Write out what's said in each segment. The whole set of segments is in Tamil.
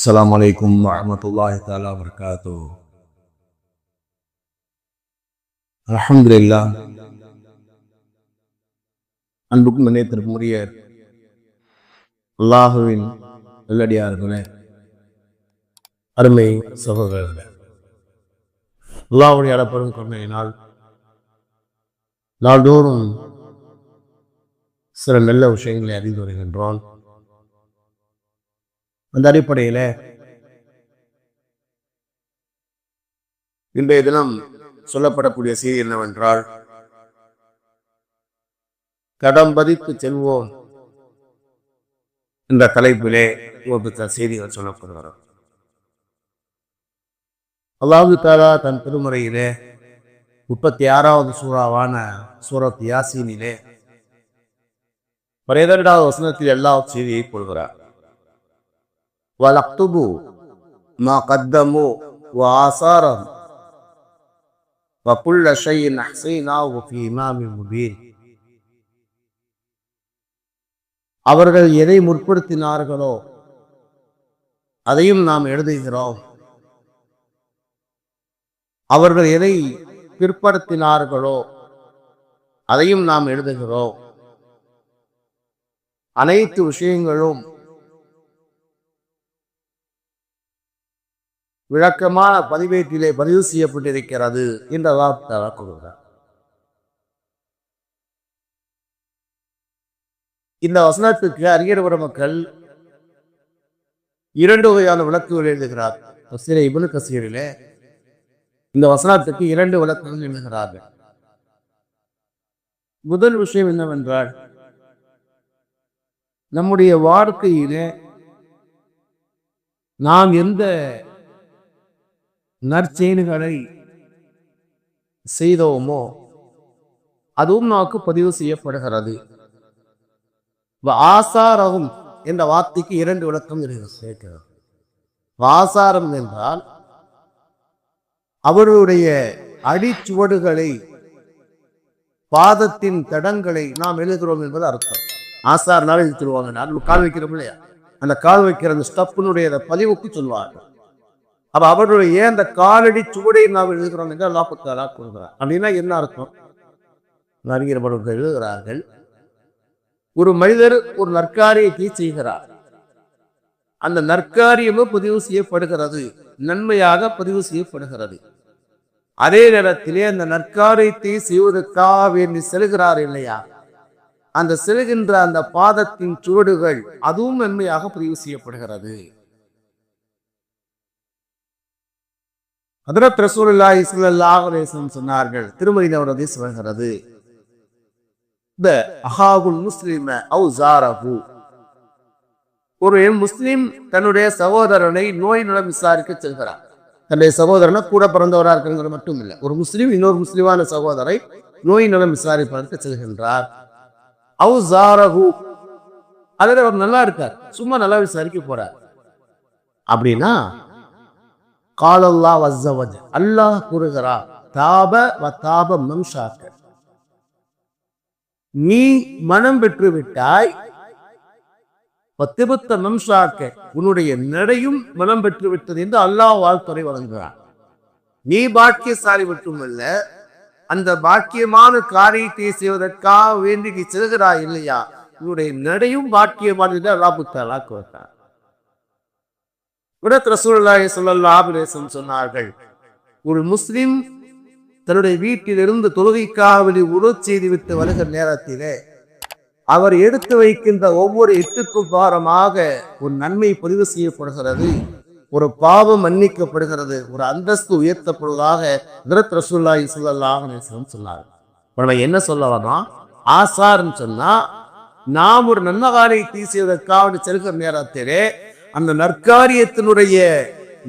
السلام عليكم ورحمة الله تعالى وبركاته الحمد لله அன்புக்கும் நினைத்திருக்குரிய அல்லாஹுவின் நல்லடியார்களே அருமை சகோதரர்களே அல்லாஹுடைய அடப்படும் கருணையினால் நாள்தோறும் சில நல்ல விஷயங்களை அறிந்து வருகின்றோம் அந்த அடிப்படையில் இன்றைய தினம் சொல்லப்படக்கூடிய செய்தி என்னவென்றால் கடம்பதித்து செல்வோம் என்ற தலைப்பிலே செய்திகள் சொல்லப்படுகிறோம் அல்லாஹு தாலா தன் திருமுறையிலே முப்பத்தி ஆறாவது சூறாவான சூரத் யாசீனிலே பன்னிரெண்டாவது வசனத்தில் எல்லா செய்தியை கொள்கிறார் وَلَقْتُبُوا مَا قَدَّمُوا وَآثَارَهُمْ وَكُلَّ شَيْءٍ أَحْصَيْنَاهُ فِي إِمَامٍ مُبِينٍ அவர்கள் எதை முற்படுத்தினார்களோ அதையும் நாம் எழுதுகிறோம் அவர்கள் எதை பிற்படுத்தினார்களோ அதையும் நாம் எழுதுகிறோம் அனைத்து விஷயங்களும் விளக்கமான பதிவேட்டிலே பதிவு செய்யப்பட்டிருக்கிறது என்ற கூறுகிறார். இந்த வசனத்துக்கு அறிஞர் மக்கள் இரண்டு வகையான விளக்குகள் எழுதுகிறார். கசீரை இபுனு கசீரிலே இந்த வசனத்துக்கு இரண்டு விளக்குகள் எழுதுகிறார்கள். முதல் விஷயம் என்னவென்றால் நம்முடைய வாழ்க்கையிலே நாம் எந்த நற்செயல்களை செய்தோமோ அதுவும் நமக்கு பதிவு செய்யப்படுகிறது. ஆசாரம் என்ற வார்த்தைக்கு இரண்டு விளக்கம் கேட்கிறது ஆசாரம் என்றால் அவருடைய அடிச்சுவடுகளை பாதத்தின் தடங்களை நாம் எழுதுகிறோம் என்பது அர்த்தம். ஆசாரனால எழுதிடுவாங்க. கால் வைக்கிறோம் இல்லையா? அந்த கால் வைக்கிற அந்த ஸ்டப்பினுடைய பதிவுக்கு சொல்வார்கள். அப்ப அவருடைய ஏன் அந்த காலடி சுவடை நாம் எழுதுகிறோம் என்று அல்லா பத்தாலா கொடுக்கிறார் அப்படின்னா என்ன அர்த்தம்? அறிஞர் எழுதுகிறார்கள் ஒரு மனிதர் ஒரு நற்காரியத்தை செய்கிறார். அந்த நற்காரியமும் பதிவு செய்யப்படுகிறது நன்மையாக பதிவு செய்யப்படுகிறது. அதே நேரத்திலே அந்த நற்காரியத்தை செய்வதற்காக வேண்டி செல்கிறார் இல்லையா? அந்த செல்கின்ற அந்த பாதத்தின் சுவடுகள் அதுவும் நன்மையாக பதிவு செய்யப்படுகிறது. ஹதரத் ரசூலுல்லா ஸல்லல்லாஹு சொன்னார்கள் திருமதியில் அவரது சொல்கிறது த அஹாகுல் முஸ்லிம அவு ஜாரஹு ஒரு முஸ்லிம் தன்னுடைய சகோதரனை நோய் நலம் விசாரிக்க செல்கிறார் தன்னுடைய சகோதரனை கூட பிறந்தவராக இருக்கிறது மட்டும் இல்லை ஒரு முஸ்லீம் இன்னொரு முஸ்லீமான சகோதரை நோய் நலம் விசாரிப்பதற்கு செல்கின்றார். அவு ஜாரஹு அதில் அவர் நல்லா இருக்கார் சும்மா நல்லா விசாரிக்க போறார். அப்படின்னா காலல்லா வஸ்ஸவஜ். அல்லாஹ் கூறுகிறார் தாப வ தாப நீ மனம் பெற்று விட்டாய் பத்திபத்த மம்ஷாக்க. உன்னுடைய நடையும் மனம் பெற்று விட்டது என்று அல்லாஹ் வாழ்த்துறை வழங்குகிறார் நீ பாக்கியசாலி மட்டுமல்ல அந்த பாக்கியமான காரியத்தை செய்வதற்காக வேண்டி நீ செல்கிறாய் இல்லையா? உன்னுடைய நடையும் பாக்கியமானது அல்லாஹ் தாலா கொடுத்தார் விடத் ரசூல்லாஹி ஸல்லல்லாஹு அலைஹி சொன்னார்கள் ஒரு முஸ்லிம் தன்னுடைய வீட்டிலிருந்து தொழுகைக்காக வெளி உரு செய்துவிட்டு வருகிற நேரத்திலே அவர் எடுத்து வைக்கின்ற ஒவ்வொரு எட்டுக்கும் பாரமாக ஒரு நன்மை பதிவு செய்யப்படுகிறது ஒரு பாவம் மன்னிக்கப்படுகிறது ஒரு அந்தஸ்து உயர்த்தப்படுவதாக விரத் ரசூல்லாஹி ஸல்லல்லாஹு சொன்னார் சொன்னார்கள். நம்ம என்ன சொல்ல வரோம் ஆசார்னு சொன்னா நாம் ஒரு நன்மகாரை தீசியதற்காக செல்கிற நேரத்திலே அந்த நற்காரியத்தினுடைய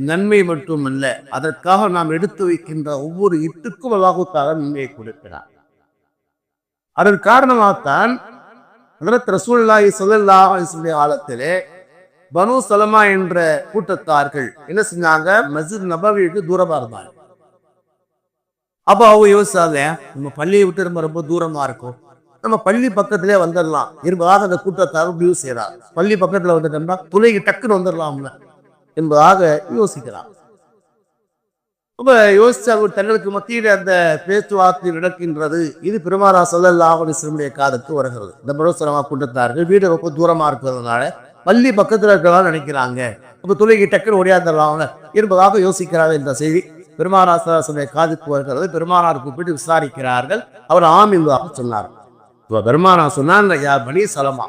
நன்மை மட்டும் அல்ல அதற்காக நாம் எடுத்து வைக்கின்ற ஒவ்வொரு இட்டுக்கும் அல்லாஹுக்காக நன்மையை கொடுக்கிறார் அதன் காரணமாகத்தான் ஹதரத் ரசூல்லாஹி ஸல்லல்லாஹு காலத்திலே பனு சலமா என்ற கூட்டத்தார்கள் என்ன செஞ்சாங்க? மஸ்ஜித் நபவிக்கு தூரமா இருந்தாங்க அப்போ அவங்க யோசிச்சாங்க நம்ம பள்ளியை விட்டு ரொம்ப ரொம்ப தூரமா இருக்கும். நம்ம பள்ளி பக்கத்திலே வந்துடலாம் என்பதாக அந்த கூட்டத்தார் முடிவு செய்கிறார். பள்ளி பக்கத்துல வந்துட்டோம்னா துளைக்கு டக்குன்னு வந்துடலாம்ல என்பதாக யோசிக்கிறார். ரொம்ப யோசிச்சா ஒரு தங்களுக்கு மத்தியில் அந்த பேச்சுவார்த்தை நடக்கின்றது. இது பெருமானா சொல்லல்லாஹ் காதுக்கு வருகிறது. இந்த மனோசரமா கூட்டத்தார்கள் வீடு ரொம்ப தூரமா இருக்கிறதுனால பள்ளி பக்கத்துல இருக்கிறதா நினைக்கிறாங்க. அப்போ துளைக்கு டக்குன்னு ஒடியாந்துடலாம் என்பதாக யோசிக்கிறார்கள் இந்த செய்தி பெருமானா சல்லாஹுடைய காதுக்கு வருகிறது. பெருமானார் கூப்பிட்டு விசாரிக்கிறார்கள். அவர் ஆம் என்பதாக சொன்னார். இப்போ பெருமானா சொன்னான் யா பனி சலமா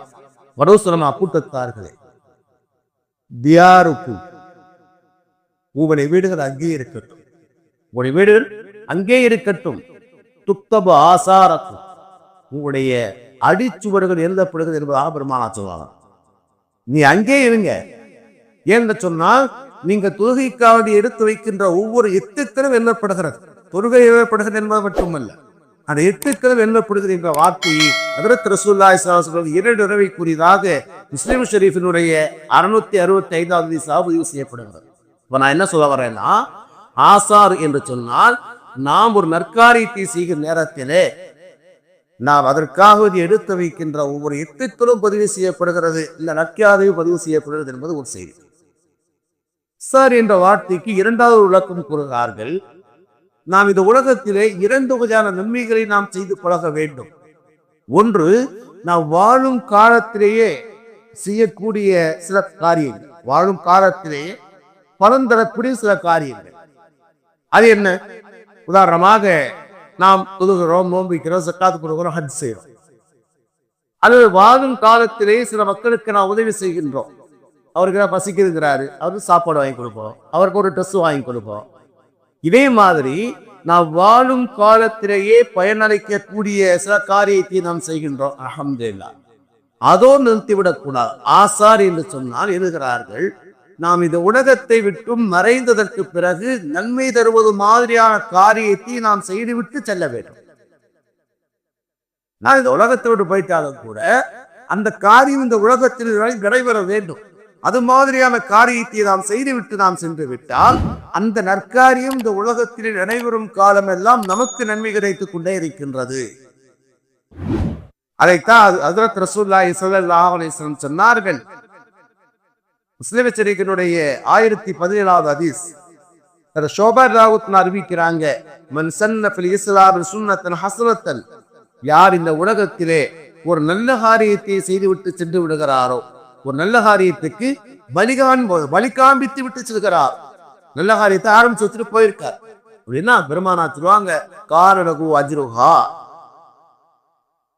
மனோசலமா கூட்டத்தார்களே தியாருக்கு உங்களுடைய வீடுகள் அங்கேயே இருக்கட்டும். உங்களுடைய வீடுகள் அங்கே இருக்கட்டும். துக்தபு ஆசாரத்து உங்களுடைய அடிச்சுவடுகள் எழுதப்படுகிறது என்பதாக பெருமானா சொல்லுவாங்க நீ அங்கே இருங்க. ஏன்னு சொன்னால் நீங்க தொழுகைக்காவது எடுத்து வைக்கின்ற ஒவ்வொரு எத்துக்களும் எண்ணப்படுகிறது தொழுகை எழுதப்படுகிறது என்பது மட்டுமல்ல. அந்த எட்டுக்களும் எண்ணப்படுகிறது என்ற வார்த்தையை அதரத் ரசூல்லாய் சொல்வது இரண்டு உறவை கூறியதாக முஸ்லீம் ஷெரீஃபினுடைய அறுநூத்தி அறுபத்தி ஐந்தாவது சாபதிவு செய்யப்படுகிறது. இப்போ நான் என்ன சொல்ல வரேன்னா ஆசார் என்று சொன்னால் நாம் ஒரு நற்காரியத்தை செய்கிற நேரத்திலே நாம் அதற்காக எடுத்து வைக்கின்ற ஒவ்வொரு எட்டுக்களும் பதிவு செய்யப்படுகிறது இந்த நற்காதையும் பதிவு செய்யப்படுகிறது என்பது ஒரு செய்தி. சார் என்ற வார்த்தைக்கு இரண்டாவது விளக்கம் கூறுகிறார்கள் நாம் இந்த உலகத்திலே இரண்டு வகையான நன்மைகளை நாம் செய்து பழக வேண்டும். ஒன்று நாம் வாழும் காலத்திலேயே செய்யக்கூடிய சில காரியங்கள். வாழும் காலத்திலேயே பலன் தரக்கூடிய சில காரியங்கள். அது என்ன? உதாரணமாக நாம் தொழுகிறோம் நோம்பிக்கிறோம் சக்காத்து கொடுக்கிறோம் ஹஜ் செய்கிறோம். அது வாழும் காலத்திலே சில மக்களுக்கு நாம் உதவி செய்கின்றோம். அவருக்கு பசிக்கிறாரு அவருக்கு சாப்பாடு வாங்கி கொடுப்போம். அவருக்கு ஒரு ட்ரெஸ் வாங்கி கொடுப்போம். இதே மாதிரி நாம் வாழும் காலத்திலேயே பயனளிக்கக்கூடிய சில காரியத்தை நாம் செய்கின்றோம். அஹமதுல்லா அதோ நிறுத்திவிடக் கூடாது. ஆசார் என்று சொன்னால் எழுகிறார்கள் நாம் இந்த உலகத்தை விட்டும் மறைந்ததற்கு பிறகு நன்மை தருவது மாதிரியான காரியத்தை நாம் செய்துவிட்டு செல்ல வேண்டும். நான் இந்த உலகத்தை விட்டு போயிட்டாலும் கூட அந்த காரியம் இந்த உலகத்தில் நடைபெற வேண்டும். அது மாதிரியான காரியத்தை நாம் செய்துவிட்டு நாம் சென்று விட்டால் அந்த நற்காரியம் இந்த உலகத்தில் நடைபெறும் காலமெல்லாம் நமக்கு நன்மை கிடைத்துக் கொண்டே இருக்கின்றது. அதைத்தான் ஹசரத் ரசூல்லா ஸல்லல்லாஹு சொன்னார்கள். முஸ்லிம் எச்சரிக்கையினுடைய ஆயிரத்தி பதினேழாவது ஹதீஸ். ஷோபர் ராவுத் அறிவிக்கிறாங்க மன் யார் இந்த உலகத்திலே ஒரு நல்ல காரியத்தை செய்துவிட்டு சென்று விடுகிறாரோ ஒரு நல்ல காரியத்துக்கு பலிகான் பலி காண்பித்து விட்டு செல்கிறார். நல்ல காரியத்தை ஆரம்பிச்சு வச்சுட்டு போயிருக்கார். அப்படின்னா பெருமானா சொல்லுவாங்க காரணகு அஜிருஹா.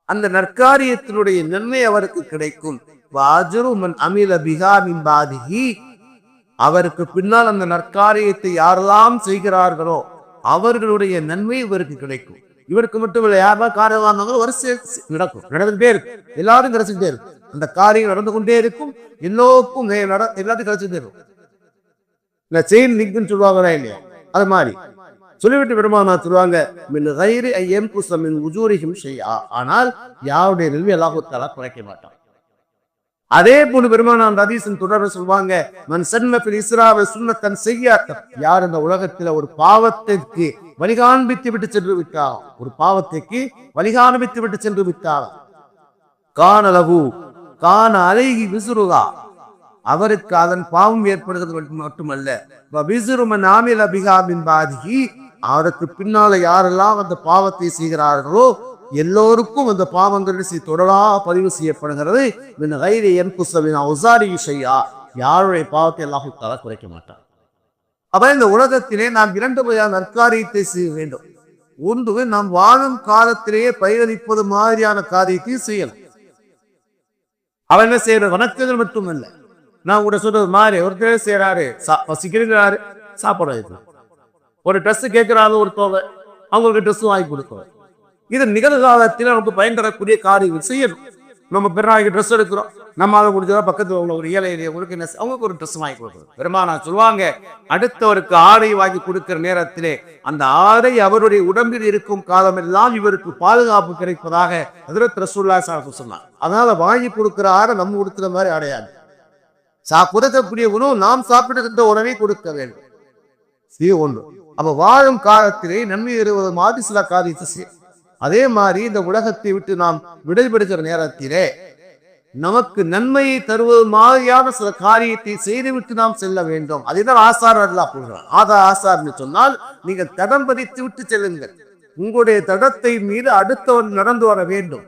அந்த நற்காரியத்தினுடைய நன்மை அவருக்கு கிடைக்கும். அஜருமன் அமில பிகாமின் பாதிகி அவருக்கு பின்னால் அந்த நற்காரியத்தை யாரெல்லாம் செய்கிறார்களோ அவர்களுடைய நன்மை இவருக்கு கிடைக்கும். இவருக்கு மட்டும் இல்லை யாரா காரணம் வரிசை நடக்கும். நடந்துட்டே இருக்கு எல்லாரும் கிடைச்சிட்டே இருக்கும். அந்த காரியம் நடந்து கொண்டே இருக்கும். எல்லோருக்கும் நட எல்லாத்தையும் கழிச்சு இருக்கும் இந்த செயின் லிங்க்னு சொல்லுவாங்களா இல்லையா? அது மாதிரி. சொல்லிவிட்டு பெருமானா சொல்லுவாங்க மின் கயிறு ஐயம் குசமின் உஜூரிகும் செய்யா ஆனால் யாருடைய நிலைமை எல்லாத்தால குறைக்க மாட்டான். அதே போல பெருமானா ரதீசன் தொடர்பு சொல்லுவாங்க மன் சன்மபில் இஸ்ராவை சுண்ணத்தன் செய்யாத்த. யார் இந்த உலகத்துல ஒரு பாவத்திற்கு வழிகாண்பித்து விட்டு சென்று விட்டா ஒரு பாவத்திற்கு வழிகாண்பித்து விட்டு சென்று விட்டாரோ காணலகு காண அலைகி விசுருகா. அவருக்கு அதன் பாவம் ஏற்படுகிறது மட்டுமல்ல. விசுருமன் ஆமில் அபிகாமின் பாதிகி அவருக்கு பின்னால யாரெல்லாம் அந்த பாவத்தை செய்கிறார்களோ எல்லோருக்கும் அந்த பாவங்கள் தொடரா பதிவு செய்யப்படுகிறது. செய்யா யாருடைய பாவத்தை எல்லாத்தால குறைக்க மாட்டார் அப்ப இந்த உலகத்திலே நாம் இரண்டு வகையான நற்காரியத்தை செய்ய வேண்டும். ஒன்று நாம் வாழும் காலத்திலேயே பயிரளிப்பது மாதிரியான காரியத்தை செய்யலாம். அவன் என்ன செய்யற வணக்கங்கள் மட்டுமல்ல. நான் கூட சொல்றது மாதிரி ஒருத்தர் செய்யறாரு பசிக்கிறாரு சாப்பாடு ஒரு ட்ரெஸ் கேட்கிறாரு ஒருத்தவங்க அவங்களுக்கு ட்ரெஸ் வாங்கி கொடுக்கணும் இது நிகழ்காலத்தில் நமக்கு பயன் தரக்கூடிய காரியங்கள் செய்யணும். நம்ம பெருநாளைக்கு ட்ரெஸ் எடுக்கிறோம். நம்ம அதை முடிஞ்சதா பக்கத்தில் உள்ள ஒரு ஏழை எளியவங்களுக்கு என்ன அவங்களுக்கு ஒரு ட்ரெஸ் வாங்கி கொடுக்குறது பெருமானா சொல்லுவாங்க அடுத்தவருக்கு ஆடை வாங்கி கொடுக்கிற நேரத்திலே அந்த ஆடை அவருடைய உடம்பில் இருக்கும் காலமெல்லாம் இவருக்கு பாதுகாப்பு கிடைப்பதாக அதிரத் ரசூல்லா சாஹிப் சொன்னார். அதனால வாங்கி கொடுக்கிற ஆடை நம்ம கொடுக்குற மாதிரி அடையாது. சா கொடுக்கக்கூடிய உணவு நாம் சாப்பிடுகின்ற உணவை கொடுக்க வேண்டும். இது ஒன்று அப்ப வாழும் காலத்திலே நன்மை தருவது மாதிரி சில காரியத்தை செய்யும் அதே மாதிரி இந்த உலகத்தை விட்டு நாம் விடைபெறுகிற நேரத்திலே நமக்கு நன்மையை தருவது மாதிரியான சில காரியத்தை செய்துவிட்டு நாம் செல்ல வேண்டும். அதுதான் ஆசார் அல்லா போடுறான் ஆதா ஆசார்னு சொன்னால் நீங்கள் தடம் பதித்து விட்டு செல்லுங்கள். உங்களுடைய தடத்தை மீது அடுத்தவன் நடந்து வர வேண்டும்.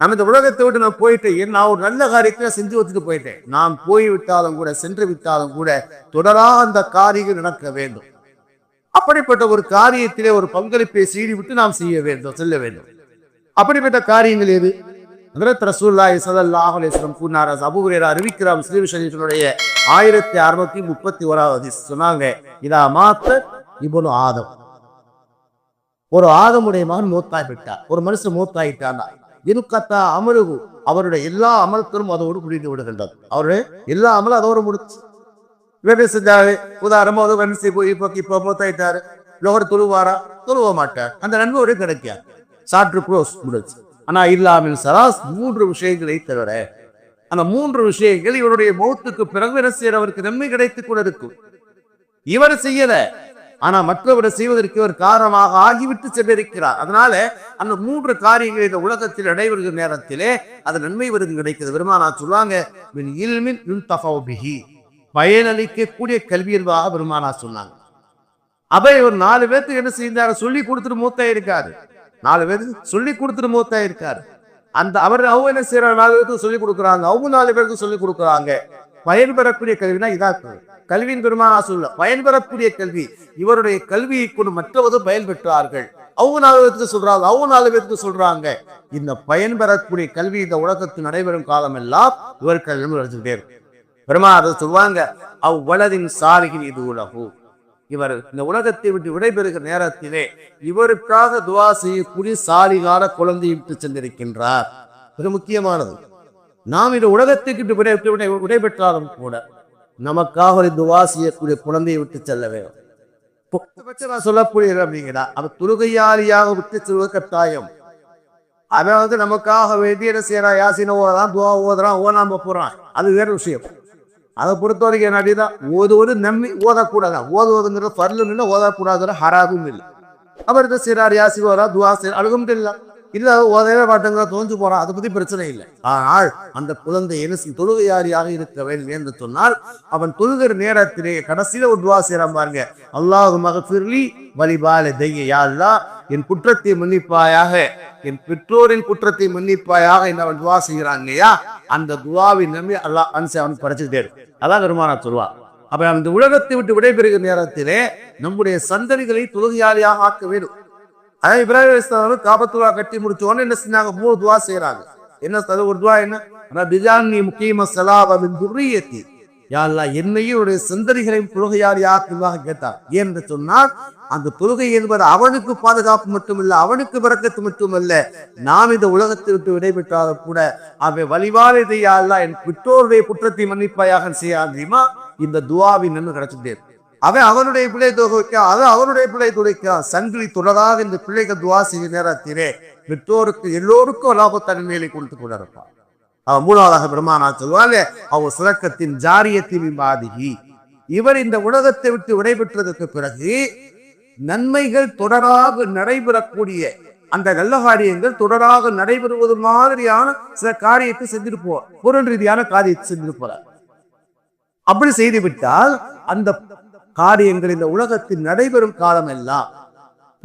நம்ம இந்த உலகத்தை விட்டு நான் போயிட்டேன் நான் ஒரு நல்ல காரியத்தை செஞ்சு வச்சுட்டு போயிட்டேன். நான் போய் விட்டாலும் கூட சென்று விட்டாலும் கூட தொடரா அந்த காரியம் நடக்க வேண்டும். அப்படிப்பட்ட ஒரு காரியத்திலே ஒரு பங்களிப்பை செய்து விட்டு நாம் செய்ய வேண்டும் செல்ல வேண்டும். அப்படிப்பட்ட காரியங்கள் எது? ஹதரத் ரசூல்லாய் ஸல்லல்லாஹு அலைஹி வஸல்லம் கூறினார் அறிவிக்கிறார் முஸ்லீம் ஷரீஃபினுடைய ஆயிரத்தி அறுநூத்தி முப்பத்தி ஓராவது சொன்னாங்க இதா மாத்த இப்னு ஆதம். ஒரு ஆதமுடைய மகன் மூத்தாய் விட்டார் ஒரு மனுஷன் மூத்தாயிட்டானா இருக்கத்தா அமருகு அவருடைய எல்லா அமல்களும் அதோடு முடிந்து விடுகின்றது. அவருடைய எல்லா அமலும் அதோடு முடிச்சு வேலை செஞ்சாரு? உதாரணமா ஒரு மனுஷன் போய் இப்போ இப்போ மூத்தாயிட்டாரு. லோகர் துருவாரா துருவ மாட்டார். அந்த நண்பருடைய ஒரு கிடைக்காது சாற்று க்ளோஸ் முடிச்சு ஆனா இல்லாமல் சராஸ் மூன்று விஷயங்களை தவிர அந்த மூன்று விஷயங்கள் இவருடைய மௌத்துக்கு பிறகு என்ன செய்யற அவருக்கு நன்மை கிடைத்துக் கூட இருக்கும் இவர் செய்யல. ஆனா மற்றவரை செய்வதற்கு இவர் காரணமாக ஆகிவிட்டு சென்றிருக்கிறார். அதனால அந்த மூன்று காரியங்கள் இந்த உலகத்தில் நடைபெறுகிற நேரத்திலே அது நன்மை வருது கிடைக்கிறது. பெருமானா சொல்லுவாங்க பயனளிக்கக்கூடிய கல்வி என்பதாக பெருமானா சொன்னாங்க. அப்ப இவர் நாலு பேர்த்துக்கு என்ன செய்தாரு சொல்லி கொடுத்துட்டு மூத்த இருக்காரு. நாலு பேருக்கு சொல்லி கொடுத்துட்டு மூத்தா இருக்காரு. அந்த அவர் அவங்க என்ன செய்யறாங்க நாலு பேருக்கு சொல்லி கொடுக்குறாங்க. அவங்க நாலு பேருக்கு சொல்லி கொடுக்குறாங்க. பயன் பெறக்கூடிய கல்வினா இதா கல்வியின் பெருமானா சொல்ல பயன் பெறக்கூடிய கல்வி. இவருடைய கல்வியை கொண்டு மற்றவர்கள் பயன் பெற்றார்கள் அவங்க நாலு பேருக்கு சொல்றாங்க. அவங்க நாலு பேருக்கு சொல்றாங்க. இந்த பயன் பெறக்கூடிய கல்வி இந்த உலகத்தில் நடைபெறும் காலம் எல்லாம் இவர் கல்வி நடந்துகிட்டே இருக்கும். பெருமா அதை சொல்லுவாங்க அவ்வளதின் சாரிகின் இது உலகம். இவர் இந்த உலகத்தை விட்டு விடைபெறுகிற நேரத்திலே இவருக்காக துவா செய்யக்கூடிய சாலிகால குழந்தையை விட்டு சென்றிருக்கின்றார். மிக முக்கியமானது. நாம் இந்த உலகத்துக்கு விட்டு விடை விடை விடைபெற்றாலும் கூட நமக்காக ஒரு துவா செய்யக்கூடிய குழந்தையை விட்டு செல்ல வேண்டும். நான் சொல்லக்கூடிய அப்படிங்கிறா அவன் துருகையாளியாக விட்டு செல்வது கட்டாயம். அவன் வந்து நமக்காக வேண்டிய என்ன செய்யறான்? யாசின ஓதான் துவா ஓதுறான் நாம போறான். அது வேற விஷயம். அதை பொறுத்த வரைக்கும் என்ன தான் ஓதுவது நம்பி ஓதக்கூடாதா? ஓதுவதுங்கிறது இல்லை ஓதக்கூடாதுங்கிற ஹராகும் இல்லை. அவர் சிறார் யாசிவாரா யாசி ஓதா அழுகும் இல்லை. இல்லை ஓதவே மாட்டேங்கிற தோஞ்சு போறான் அதை பத்தி பிரச்சனை இல்லை. ஆனால் அந்த குழந்தை என்ன தொழுகையாரியாக இருக்க வேண்டும் என்று சொன்னால் அவன் தொழுகிற நேரத்திலே கடைசியில ஒரு துவா செய்யறான் பாருங்க. அல்லாஹு மகஃபிர்லி வலிபால தைய யாருலா என் குற்றத்தை மன்னிப்பாயாக என் பெற்றோரின் குற்றத்தை மன்னிப்பாயாக என்ன அவன் துவா செய்கிறான் இல்லையா? அந்த துவாவை நம்பி அல்லாஹ் அன்சை அவன் படைச்சுட்டே இருக்கு. அதான் பெருமானா சொல்வா அப்ப அந்த உலகத்தை விட்டு விடைபெறுகிற நேரத்திலே நம்முடைய சந்ததிகளை தொழுகையாளியாக ஆக்க வேண்டும். அதான் இப்ராஹிம் அலிஸ்லாம் காபத்துவா கட்டி முடிச்ச உடனே என்ன செஞ்சாங்க? மூணு துவா செய்யறாங்க என்ன அது ஒரு துவா என்ன? ஆனா நீ முக்கியம சலாபின் துரியத்தி யாழ்லா என்னையும் உடைய சிந்தனைகளையும் தொழுகையார் யாருக்காக கேட்டார். ஏன் என்று சொன்னால் அந்த புழுகை என்பது அவனுக்கு பாதுகாப்பு மட்டுமல்ல அவனுக்கு பிறக்கத்து மட்டுமல்ல. நாம் இந்த உலகத்தை விட்டு விடைபெற்றாலும் கூட அவன் வழிவாரதை யாழ்லா என் பெற்றோருடைய குற்றத்தை மன்னிப்பாயாக செய்யாதீமா இந்த துவாவின் நன்மை கிடைச்சிட்டேன். அவன் அவனுடைய பிள்ளை துவைக்க அவன் அவனுடைய பிள்ளை துடைக்க சங்கிலி தொடராக இந்த பிள்ளைகள் துவா செய்ய நேரத்திலே பெற்றோருக்கு எல்லோருக்கும் லாபத்தன்மையை கொடுத்து கொண்டிருப்பான். அவன் மூணாவதாக பெருமானா சொல்லுவாங்க அவர் சுரக்கத்தின் ஜாரியத்தின் பாதிகி இவர் இந்த உலகத்தை விட்டு விடைபெற்றதற்கு பிறகு நன்மைகள் தொடராக நடைபெறக்கூடிய அந்த நல்ல காரியங்கள் தொடராக நடைபெறுவது மாதிரியான சில காரியத்தை செஞ்சுட்டு போவார். பொருள் ரீதியான காரியத்தை செஞ்சுட்டு போறார். அப்படி செய்து விட்டால் அந்த காரியங்கள் இந்த உலகத்தில் நடைபெறும் காலம் எல்லாம்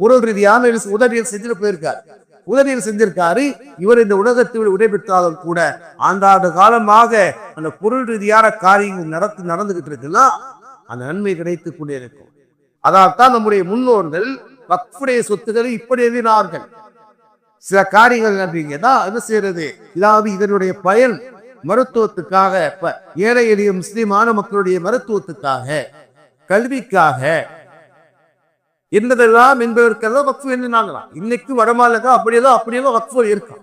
பொருள் ரீதியான உதவியில் செஞ்சுட்டு போயிருக்காரு. உதவியில் செஞ்சிருக்காரு. இவர் இந்த உலகத்தில் விடைபெற்றாலும் கூட ஆண்டாண்டு காலமாக அந்த பொருள் ரீதியான காரியங்கள் நடத்து நடந்துகிட்டு இருக்குன்னா அந்த நன்மை கிடைத்து கொண்டே இருக்கும். அதால்தான் நம்முடைய முன்னோர்கள் வக்ஃபுடைய சொத்துக்களை இப்படி எழுதினார்கள். சில காரியங்கள் அப்படிங்கன்னா என்ன செய்யறது? இதாவது இதனுடைய பயன் மருத்துவத்துக்காக இப்ப ஏழை எளிய முஸ்லிமான மக்களுடைய மருத்துவத்துக்காக கல்விக்காக. இருந்ததெல்லாம் என்பதற்கெல்லாம் வக்ஃபு எண்ணினாங்களாம் இன்னைக்கு வரமாலக்கா அப்படியெல்லாம் அப்படியெல்லாம் வக்ஃபு இருக்கும்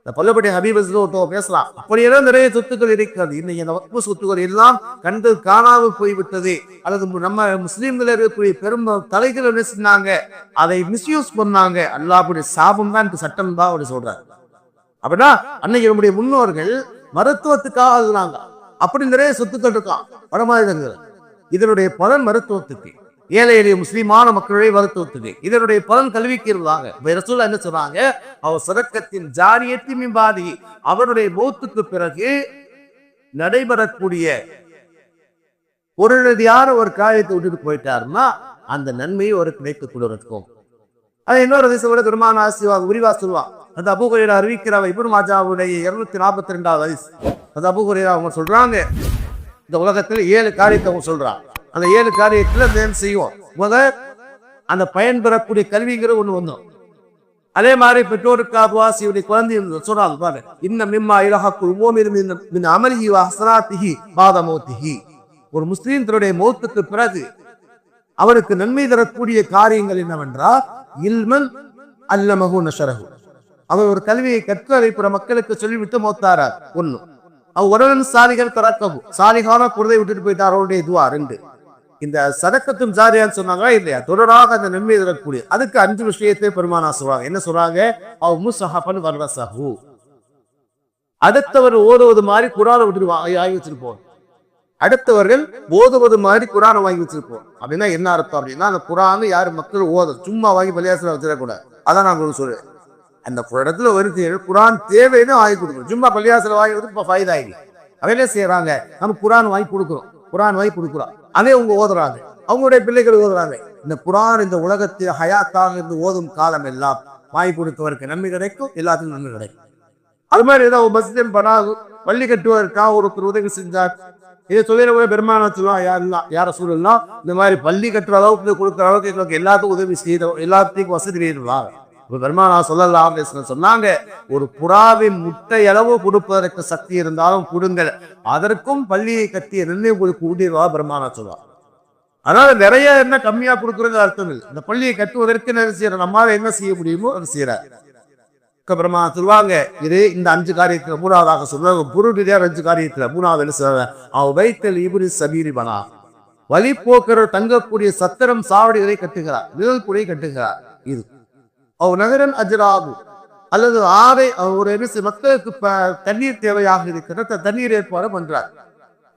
இந்த பல்லப்பட்டி ஹபீபஸ் ஒருத்தவங்க பேசலாம். அப்படியெல்லாம் நிறைய சொத்துக்கள் இருக்கிறது. இன்னைக்கு அந்த வக்ஃபு சொத்துக்கள் எல்லாம் கண்டு காணாமல் போய்விட்டது. அல்லது நம்ம முஸ்லீம்கள் இருக்கக்கூடிய பெரும் தலைகள் என்ன செஞ்சாங்க அதை மிஸ்யூஸ் பண்ணாங்க. அல்லாஹ்வுடைய சாபம் தான் இந்த சட்டம் தான் அவர் சொல்றாரு. அப்படின்னா அன்னைக்கு நம்முடைய முன்னோர்கள் மருத்துவத்துக்காக எழுதுனாங்க அப்படி நிறைய சொத்துக்கள் இருக்கான் வடமாநிலங்கள் இதனுடைய பலன் மருத்துவத்துக்கு. ஏழை எளிய முஸ்லீமான மக்களுடைய மருத்துவத்துக்கு. இதனுடைய பலன் கல்விக்கு இருந்ததாக ரசூலா என்ன சொல்றாங்க அவர் சதக்கத்தின் ஜாரியத்தி மிம்பாதி. அவருடைய மௌத்துக்கு பிறகு நடைபெறக்கூடிய ஒரு ஒரு காரியத்தை விட்டுட்டு போயிட்டாருன்னா அந்த நன்மையை ஒரு கிடைத்துக் கொண்டிருக்கும் அது இன்னொரு திசையோட பெருமான ஆசிவாக விரிவா சொல்லுவான். அந்த அபுகுரையில அறிவிக்கிறவ இபுன் மாஜாவுடைய இருநூத்தி நாற்பத்தி ரெண்டாவது வயசு அந்த அபுகுரையில அவங்க சொல்றாங்க இந்த உலகத்துல ஏழு காரியத்தை அவங்க சொல்றான் அந்த ஏழு காரியத்தில் மேம் செய்வோம் முத அந்த பயன் பெறக்கூடிய கல்விங்கிற ஒண்ணு வந்தோம். அதே மாதிரி பெற்றோருக்காகவா சிவனை குழந்தை சொல்றாங்க பாரு இன்னும் மிம்மா இலகாக்குள் மூமின் மின் மின் அமலிஹி வ ஹஸனாத்திஹி ஒரு முஸ்லீம் தன்னுடைய மௌத்துக்கு பிறகு அவருக்கு நன்மை தரக்கூடிய காரியங்கள் என்னவென்றால் இல்மன் அல்லமகு நஷரகு அவர் ஒரு கல்வியை கற்று அதை பிற மக்களுக்கு சொல்லிவிட்டு மௌத்தாரார் ஒண்ணு. அவர் உடனே சாலிகள் திறக்கவும் சாலிகான குருதை விட்டுட்டு போயிட்டார். அவருடைய இதுவா ரெண்டு. இந்த சதக்கத்தும் ஜாரியான்னு சொன்னாங்களா? இல்லையா? தொடராக அந்த நன்மை தரக்கூடிய. அதுக்கு அஞ்சு விஷயத்தை பெருமானா சொல்றாங்க. என்ன சொல்றாங்க? அவ் முசஹபன் வர்ரசஹு அடுத்தவர் ஓதுவது மாதிரி குரானை விட்டு வாங்கி வச்சிருப்போம். அடுத்தவர்கள் ஓதுவது மாதிரி குரானை வாங்கி வச்சிருப்போம். அப்படின்னா என்ன அர்த்தம் அப்படின்னா அந்த குரான் யார் மக்கள் ஓத சும்மா வாங்கி பள்ளியாசில வச்சிடக்கூடாது. அதான் நான் உங்களுக்கு சொல்றேன். அந்த இடத்துல வருது குரான் தேவைன்னு வாங்கி கொடுக்கணும். சும்மா பள்ளியாசில் வாங்கி கொடுத்து இப்போ ஃபைதா ஆகி அவங்க என்ன செய்யறாங்க நம்ம குரான் வாங்கி கொடுக்குறோம் குரான் வாங்கி கொடுக்குறோம் அதே அவங்க ஓதுறாங்க. அவங்களுடைய பிள்ளைகள் ஓதுறாங்க. இந்த குரான் இந்த உலகத்தில் ஹயாத்தாக இருந்து ஓதும் காலம் எல்லாம் வாங்கி கொடுத்தவருக்கு நன்மை கிடைக்கும் எல்லாத்துக்கும் நன்மை கிடைக்கும். அது மாதிரி ஏதாவது ஒரு மஸ்ஜித் பண்ணாது பள்ளி கட்டுவதற்காக ஒருத்தர் உதவி செஞ்சார். இதை சொல்லிட பெருமான சொல்லுவான் யாரெல்லாம் யார சூழல்னா இந்த மாதிரி பள்ளி கட்டுற அளவுக்கு கொடுக்குற அளவுக்கு எங்களுக்கு எல்லாத்துக்கும் உதவி செய்த எல்லாத்துக்கும் வசதி செய்யணும் இப்போ பெருமானா சொல்லலாம் சொன்னாங்க ஒரு புறாவின் முட்டை அளவு கொடுப்பதற்கு சக்தி இருந்தாலும் கொடுங்கள். அதற்கும் பள்ளியை கட்டி நின்று உங்களுக்கு ஊட்டிடுவா பெருமானா சொல்லுவார் அதனால நிறைய என்ன கம்மியா கொடுக்கறது அர்த்தம் இல்லை. இந்த பள்ளியை கட்டுவதற்கு என்ன செய்யற? நம்மால என்ன செய்ய முடியுமோ அது செய்யறாரு பிரமாணம் சொல்லுவாங்க இது இந்த அஞ்சு காரியத்துல மூணாவதாக சொல்லுவாங்க பொருள் அஞ்சு காரியத்துல மூணாவது என்ன சொல்றாங்க அவன் வைத்தல் இபுரி சபீரி பனா வழி போக்குறவர் தங்கக்கூடிய சத்திரம் சாவடிகளை கட்டுகிறார். நிழல் குடை கட்டுகிறார். இது அவ் நகரன் அஜராகு அல்லது ஆவை அவர் ஒரு என்ன செய்ய- மக்களுக்கு தண்ணீர் தேவையாக இருக்கிற த- தண்ணீர் ஏற்பாடு பண்றார்.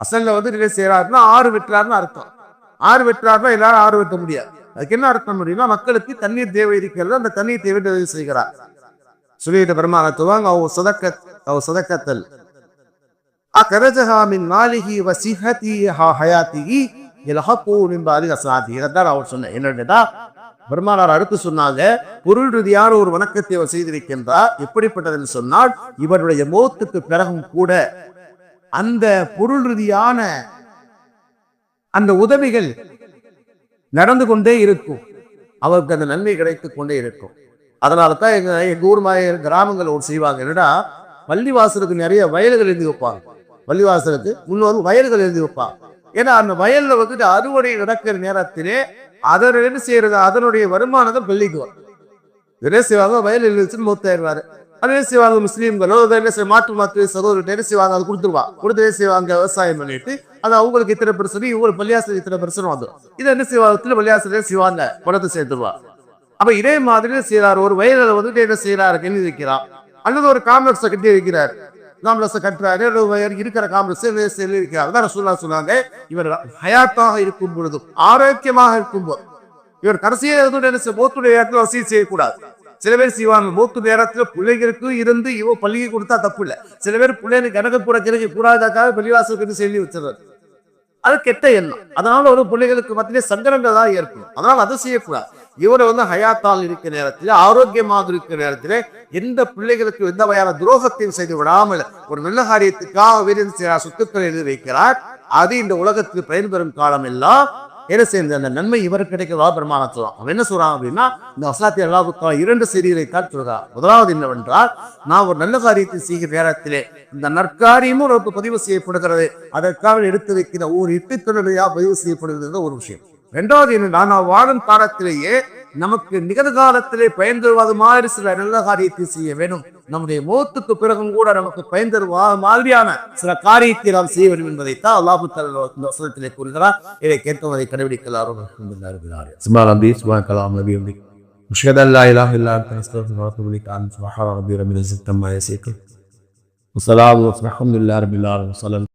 அசல்ல வந்து என்ன செய்யறாருன்னா ஆறு வெட்டுறாருன்னு அர்த்தம். ஆறு வெட்டுறாருன்னா எல்லாரும் ஆறு வெட்ட முடியாது. அதுக்கு என்ன அர்த்தம் அப்படின்னா மக்களுக்கு தண்ணீர் தேவை இருக்கிறது. அந்த தண்ணீர் தேவை உதவி செய்கிறார். சொல்லிட்டு பெருமானத்துவாங்க அவ சதக்க அவ சதக்கத்தல். அக்கரஜஹா மின் வசிஹதி வ சிஹதி என்பாரு ஹயாத்திஹி இலஹகு அவர் சொன்னேன் என்னடா பெருமானார் அடுத்து சொன்னாங்க பொருள் ரீதியான ஒரு வணக்கத்தை அவர் செய்திருக்கின்றார். எப்படிப்பட்டதுன்னு சொன்னால் இவருடைய மோத்துக்கு பிறகும் கூட அந்த பொருள் ரீதியான அந்த உதவிகள் நடந்து கொண்டே இருக்கும். அவருக்கு அந்த நன்மை கிடைத்துக் கொண்டே இருக்கும். அதனால தான் எங்க எங்க ஊர் மாதிரி கிராமங்கள் ஒரு செய்வாங்க. என்னடா பள்ளிவாசலுக்கு நிறைய வயல்கள் எழுதி வைப்பாங்க. பள்ளிவாசலுக்கு முன்னோர் வயல்கள் எழுதி வைப்பாங்க. ஏன்னா அந்த வயல்ல வந்துட்டு அறுவடை நடக்கிற நேரத்திலே அதனை என்ன செய்யறது? அதனுடைய வருமானத்தை பள்ளிக்கு வரும். என்ன செய்வாங்க? வயல் வச்சு மூத்தாயிருவாரு அது என்ன செய்வாங்க? முஸ்லீம்களோ என்ன செய்ய மாற்று மாற்று சகோதரர்கிட்ட என்ன செய்வாங்க? அது கொடுத்துருவா. கொடுத்து என்ன செய்வாங்க? விவசாயம் பண்ணிட்டு அது அவங்களுக்கு இத்தனை பிரச்சனை இவங்களுக்கு பள்ளியாசல் இத்தனை பிரச்சனை வந்து. இதை என்ன செய்வாங்க? பள்ளியாசலே செய்வாங்க? பணத்தை சேர்த்துருவா. அப்ப இதே மாதிரி செய்யறாரு ஒரு வயலில் வந்துட்டு என்ன செய்யறாரு கண்ணி வைக்கிறார். அல்லது ஒரு காம்ப்ளெக்ஸை கட்டி வைக்கிறார் காம்ப்ளெக்ஸை கட்டுறாரு. இருக்கிற காம்ப்ளெக்ஸை செல்லி வைக்கிறார் ரசூல்லா சொன்னாங்க. இவர் ஹயாத்தாக இருக்கும் பொழுது ஆரோக்கியமாக இருக்கும் போது இவர் கடைசியை எதுவும் என்ன செய்ய- மூத்துடைய நேரத்தில் வசதி செய்யக்கூடாது. சில பேர் செய்வாங்க மூத்து நேரத்தில் பிள்ளைகளுக்கு இருந்து இவ பள்ளிக்கு கொடுத்தா தப்பு இல்லை. சில பேர் பிள்ளைகளுக்கு எனக்கு கூட கிடைக்க கூடாதற்காக பள்ளிவாசலுக்கு சொல்லி வச்சிருவாரு அது கெட்ட எண்ணம். அதனால ஒரு பிள்ளைகளுக்கு மத்தியிலே சங்கடங்கள் தான் ஏற்படும். அதனால அதை செய்யக்கூடாது. இவரை வந்து ஹயாத்தால் இருக்கிற நேரத்தில் ஆரோக்கியமாக இருக்கிற நேரத்தில் எந்த பிள்ளைகளுக்கு எந்த வகையான துரோகத்தையும் செய்து விடாமல் ஒரு நல்ல காரியத்துக்காக வீரன் சொத்துக்களை எழுதி வைக்கிறார். அது இந்த உலகத்துக்கு பயன்பெறும் காலம் எல்லாம் என்ன செய்யுது? அந்த நன்மை இவருக்கு கிடைக்கிறதா பெருமானத்துவம் அவன் என்ன சொல்றான் அப்படின்னா இந்த வசனத்தை எல்லாவுக்கும் இரண்டு செய்திகளை தான் சொல்கிறார் முதலாவது என்னவென்றால் நான் ஒரு நல்ல காரியத்தை செய்கிற நேரத்திலே இந்த நற்காரியமும் நமக்கு பதிவு செய்யப்படுகிறது. அதற்காக எடுத்து வைக்கிற ஒரு இட்டுத்தொழிலையா பதிவு செய்யப்படுகிறது ஒரு விஷயம். ரெண்டாவது என்னன்னா நான் வாழும் காலத்திலேயே நமக்கு நிகழ்காலத்திலே பயன் தருவது மாதிரி சில நல்ல காரியத்தை செய்ய வேண்டும் நம்முடைய மோத்துக்கு பிறகும் கூட நமக்கு பயன் தருவா மாதிரியான சில காரியத்தை நாம் செய்ய வேண்டும் என்பதைத்தான் அல்லாஹு தஆலா இந்த வசனத்திலே கூறுகிறார் இதை கேட்பதை கடைபிடிக்கலாரும் சுமார் நபி சுமா கலாம் நபி நபி أشهد أن لا إله إلا أنت أستغفرك وأتوب إليك أنت سبحان ربي رب العزة عما يصفون وسلام والحمد لله رب العالمين وصلى